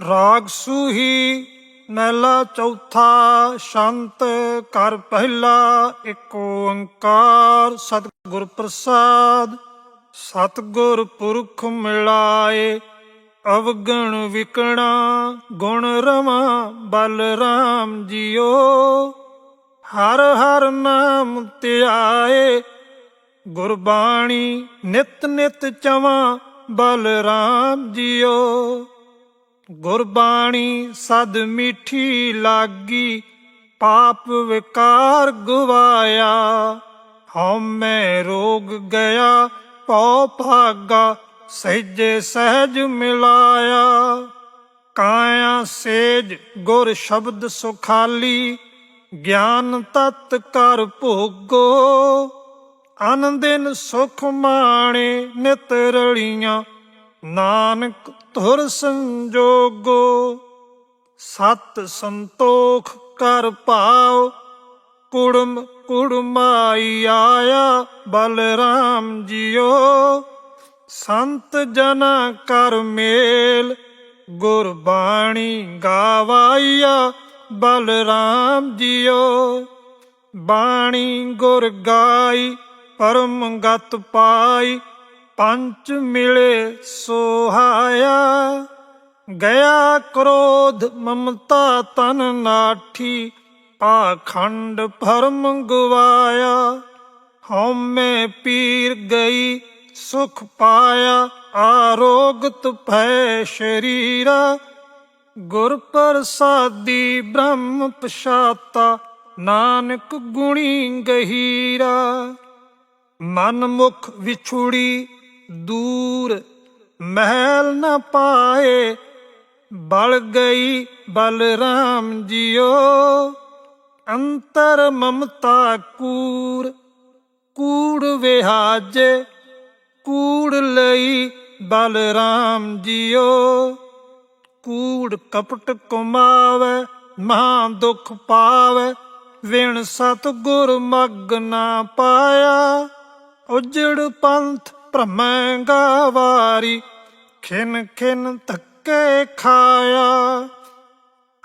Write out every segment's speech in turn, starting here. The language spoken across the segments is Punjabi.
ਰਾਗ ਸੂਹੀ ਮਹਿਲਾ ਚੌਥਾ ਸ਼ੰਤ ਕਰ ਪਹਿਲਾ ਏਕ ਓੰਕਾਰ, ਸਤਿਗੁਰ ਪ੍ਰਸਾਦ। ਸਤਿਗੁਰ ਪੁਰਖ ਮਿਲਾਏ, ਅਵਗਣ ਵਿਕਣਾ, ਗੁਣ ਰਮਾ ਬਲ ਰਾਮ ਜੀਓ। ਹਰ ਹਰ ਨਾਮ ਧਿਆਏ, ਗੁਰਬਾਣੀ ਨਿਤ ਨਿਤ ਚਵਾਂ ਬਲ ਰਾਮ ਜੀਓ। ਗੁਰਬਾਣੀ ਸਦ ਮਿੱਠੀ ਲਾਗੀ, ਪਾਪ ਵਿਕਾਰ ਗਵਾਇਆ। ਹਉ ਮੈਂ ਰੋਗ ਗਿਆ, ਪਉ ਭਾਗਾ, ਸਹਿਜੇ ਸਹਿਜ ਮਿਲਾਇਆ। ਕਾਇਆ ਸੇਜ ਗੁਰ ਸ਼ਬਦ ਸੁਖਾਲੀ, ਗਿਆਨ ਤਤ ਕਰ ਭੋਗੋ। ਆਨੰਦਿਨ ਸੁਖ ਮਾਣੇ ਨਿਤ ਰਲੀਆਂ ਨਾਨਕ ਧੁਰ ਸੰਜੋਗੋ, ਸਤ ਸੰਤੋਖ ਕਰ ਭਾਉ ਕੁੜਮ ਕੁੜਮਾਈ ਆਇਆ, ਬਲਰਾਮ ਜੀਓ। ਸੰਤ ਜਨਾ ਕਰ ਮੇਲ, ਗੁਰਬਾਣੀ ਗਾਵਾਈਆ, ਬਲਰਾਮ ਜੀਓ। ਬਾਣੀ ਗੁਰ ਗਾਈ ਪਰਮ ਗਤ ਪਾਈ ਪੰਚ ਮਿਲੇ ਸੋਹਾਇਆ, ਗਿਆ ਕ੍ਰੋਧ ਮਮਤਾ ਤਨ ਨਾਠੀ, ਪਾਖੰਡ ਭਰਮ ਗਵਾਇਆ, ਹਉਮੈ ਪੀਰ ਗਈ ਸੁਖ ਪਾਇਆ, ਆਰੋਗਤ ਭੈ ਸ਼ਰੀਰਾ, ਗੁਰ ਪ੍ਰਸਾਦੀ ਬ੍ਰਹਮ ਪਛਾਤਾ, ਨਾਨਕ ਗੁਣੀ ਗਹੀਰਾ। ਮਨ ਮੁਖ ਵਿਛੁੜੀ ਦੂਰ ਮਹਿਲ ਨਾ ਪਾਏ, ਬਲ ਗਈ ਬਲਰਾਮ ਜੀਓ। ਅੰਤਰ ਮਮਤਾ ਕੂਰ, ਕੂੜ ਵਿਹਾਜੇ, ਕੂੜ ਲਈ ਬਲਰਾਮ ਜੀਓ। ਕੂੜ ਕਪਟ ਕਮਾਵੇ, ਮਹਾ ਦੁਖ ਪਾਵੇ, ਵਿਣ ਸਤਗੁਰ ਮਗ ਨਾ ਪਾਇਆ। ਉਜੜ ਪੰਥ ਭ੍ਰਮੈ ਗਾਵਾਰੀ ਖਿਨ ਖਿਨ ਧੱਕੇ ਖਾਇਆ।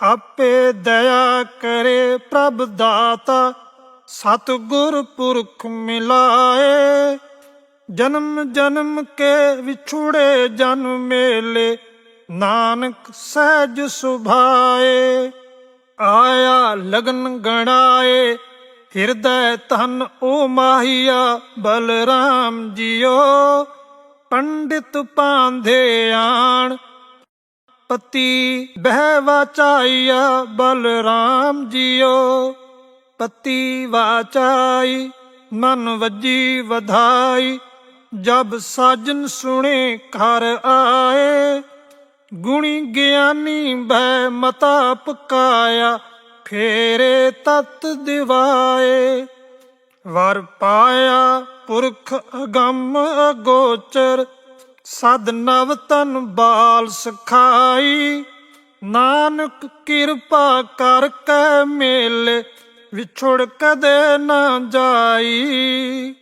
ਆਪੇ ਦਇਆ ਕਰੇ ਪ੍ਰਭ ਦਾਤਾ, ਸਤਗੁਰ ਪੁਰਖ ਮਿਲਾਏ। ਜਨਮ ਜਨਮ ਕੇ ਵਿਛੁੜੇ ਜਨ ਮੇਲੇ, ਨਾਨਕ ਸਹਿਜ ਸੁਭਾਏ। ਆਇਆ ਲਗਨ ਗਣਾਏ ਹਿਰਦੈ ਤਨ ਓ ਮਾਹੀਆ, ਬਲਰਾਮ ਜੀਓ। ਪੰਡਿਤ ਪਾਂਧੇ ਆਣ, ਪਤੀ ਬਹਿ ਵਾਚਾਈਆ, ਬਲਰਾਮ ਜੀਓ। ਪਤੀ ਵਾਚਾਈ, ਮਨ ਵੱਜੀ ਵਧਾਈ, ਜਬ ਸਾਜਨ ਸੁਣੇ ਘਰ ਆਏ। ਗੁਣੀ ਗਿਆਨੀ ਭੈ ਮਤਾ ਪਕਾਇਆ ਫੇਰੇ ਤਤ ਦਿਵਾਏ, ਵਰ ਪਾਇਆ ਪੁਰਖ ਅਗੰਮ ਅਗੋਚਰ, ਸਦ ਨਵ ਤਨ ਬਾਲ ਸਖਾਈ, ਨਾਨਕ ਕਿਰਪਾ ਕਰ ਕੇ ਮੇਲੇ, ਵਿਛੜ ਕਦੇ ਨਾ ਜਾਈ।